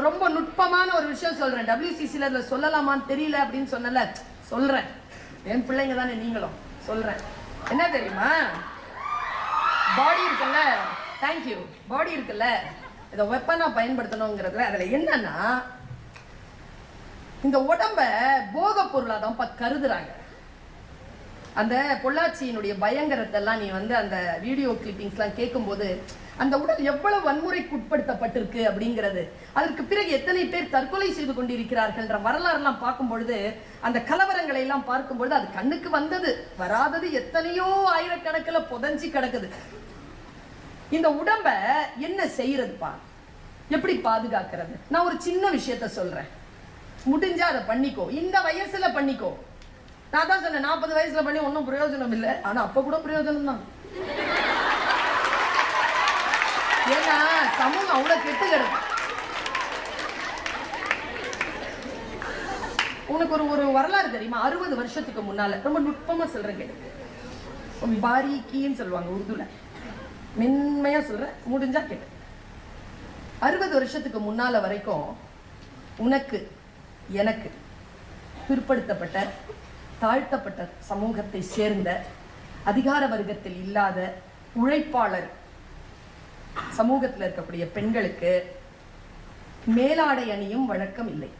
ரொம்ப நுட்பமான ஒரு விஷயம் சொல்றேன். டபிள்யூசிசில இதுல சொல்லலாமான்னு தெரியல அப்படின்னு சொன்னல சொல்றேன். என் பிள்ளைங்க தானே நீங்களும். சொல்றேன். என்ன தெரியுமா? பாடி இருக்குல்ல? தேங்க்யூ பாடி இருக்குல்ல? இதை வெப்பனாக பயன்படுத்தணுங்கிறதுல அதுல என்னன்னா இந்த உடம்ப போக பொருளாக தான் கருதுறாங்க. அந்த பொள்ளாச்சியினுடைய பயங்கரத்தெல்லாம் நீ வந்து அந்த வீடியோ கிளிப்பிங்ஸ்லாம் கேட்கும்போது அந்த உடல் எவ்வளவு வன்முறைக்கு உட்படுத்தப்பட்டிருக்கு அப்படிங்கிறது. அதற்கு பிறகு எத்தனை பேர் தற்கொலை செய்து கொண்டிருக்கிறார்கள்ன்ற வரலாறுலாம் பார்க்கும் பொழுது அந்த கலவரங்களை எல்லாம் பார்க்கும் பொழுது அது கண்ணுக்கு வந்தது. வராதது எத்தனையோ ஆயிரக்கணக்கில் புதஞ்சி கிடக்குது. இந்த உடம்ப என்ன செய்யறதுப்பா? எப்படி பாதுகாக்கிறது? நான் ஒரு சின்ன விஷயத்த சொல்றேன். முடிஞ்சா அதை பண்ணிக்கோ. இந்த வயசுல பண்ணிக்கோ. நான் தான் சொன்னேன் நாற்பது வயசுல பண்ணி ஒன்றும் பிரயோஜனம் இல்லை ஆனா அப்ப கூட பிரயோஜனம் தான் ஏன்னா சமூகம் அவ்வளவு கெட்டு கிடக்கு. உனக்கு ஒரு ஒரு வரலாறு தெரியுமா? அறுபது வருஷத்துக்கு முன்னால ரொம்ப நுட்பமா சொல்றேன் கேட்டு பாரிக்கின்னு சொல்லுவாங்க உருதுல. மென்மையா சொல்றேன் முடிஞ்சா கேட்டு அறுபது வருஷத்துக்கு முன்னால வரைக்கும் உனக்கு எனக்கு பிற்படுத்தப்பட்ட தாழ்த்தப்பட்ட சமூகத்தை சேர்ந்த அதிகார வர்க்கத்தில் இல்லாத உழைப்பாளர் சமூகத்தில் இருக்கக்கூடிய பெண்களுக்கு மேலாடை அணியும் வழக்கம் இல்லை.